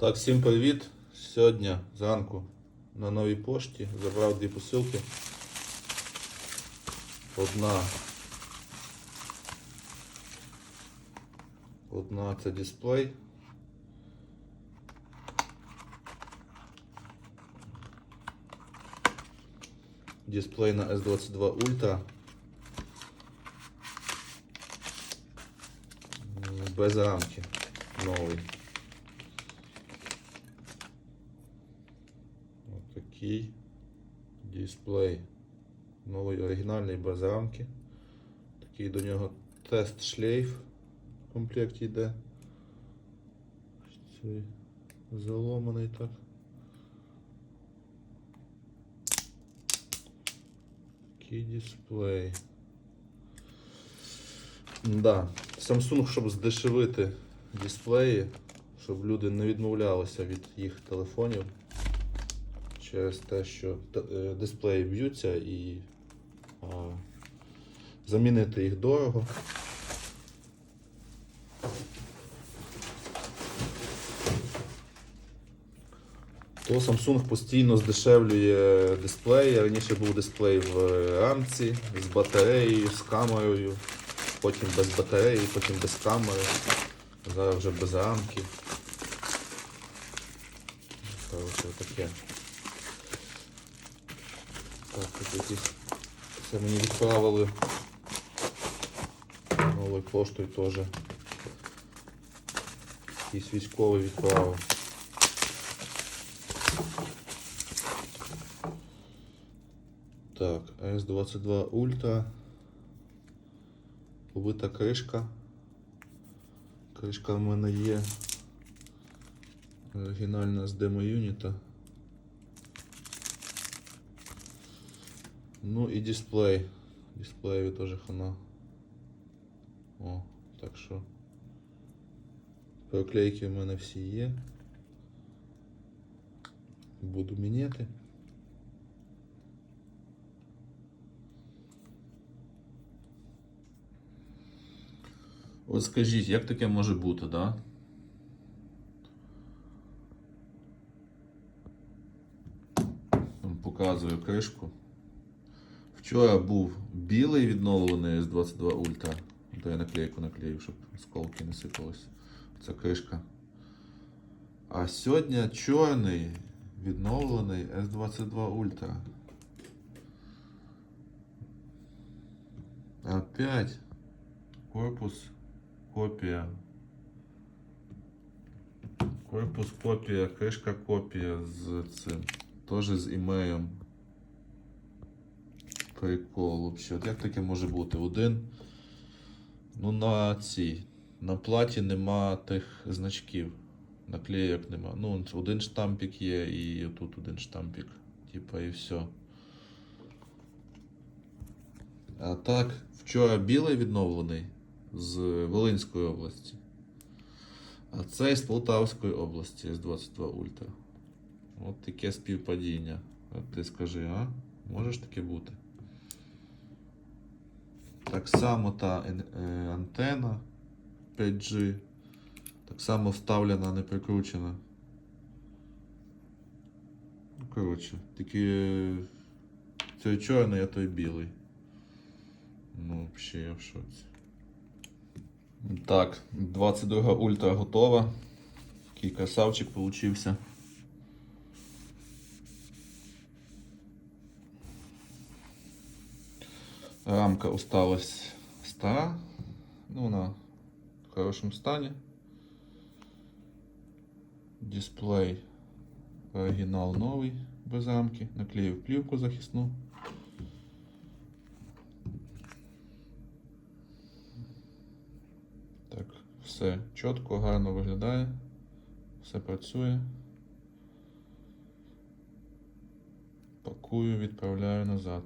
Так, всім привіт. Сьогодні зранку на новій пошті забрав дві посилки. Одна. Одна це дисплей. Дисплей на S22 Ultra. Без рамки. Новий. Такий дисплей. Новий оригінальний без рамки. Такий до нього тест шлейф в комплекті йде. Цей заломаний так. Такий дисплей. Да. Samsung, щоб здешевити дисплеї, щоб люди не відмовлялися від їх телефонів через те, що е, дисплеї б'ються і а, замінити їх дорого. То Samsung постійно здешевлює дисплеї. Раніше був дисплей в рамці з батареєю, з камерою, потім без батареї, потім без камери. Зараз вже без рамки. Коротше, таке. Так, тут якісь. Це мені відправили новою поштою теж. Якийсь військовий відправив. Так, S22 Ultra. Побита кришка. Кришка в мене є. Оригінальна з демо-юніта. Ну і дисплей. Дисплеєві теж хана. О, так що. Проклейки в мене всі є. Буду міняти. От скажіть, як таке може бути, да? Вам Показую кришку. Вчора був білий відновлений з 22 Ультра. То я наклейку наклею, щоб сколки не сипалися. Це кришка. А сьогодні чорний відновлений S22 Ультра. Опять корпус копія. Корпус копія, кришка копія з цим. Теж з імеєм. Прикол. От як таке може бути? Один. Ну на цій. На платі нема тих значків. Наклеєк нема. Ну, один штампик є і тут один штампик. Типа і все. А так, вчора білий відновлений з Волинської області. А цей з Полтавської області з 22 Ультра. От таке співпадіння. От ти скажи, а? Можеш таке бути? Так само та ен- е, антена 5G. Так само вставлена, не прикручена. Ну, коротше, тільки е, цей чорний, а той білий. Ну, взагалі я в шоці. Так, 22 ультра готова. Такий красавчик получився. Рамка осталась стара. Ну, вона в хорошому стані. Дисплей оригінал новий, без рамки. Наклеїв плівку захисну. Так, все чітко, гарно виглядає. Все працює. Пакую, відправляю назад.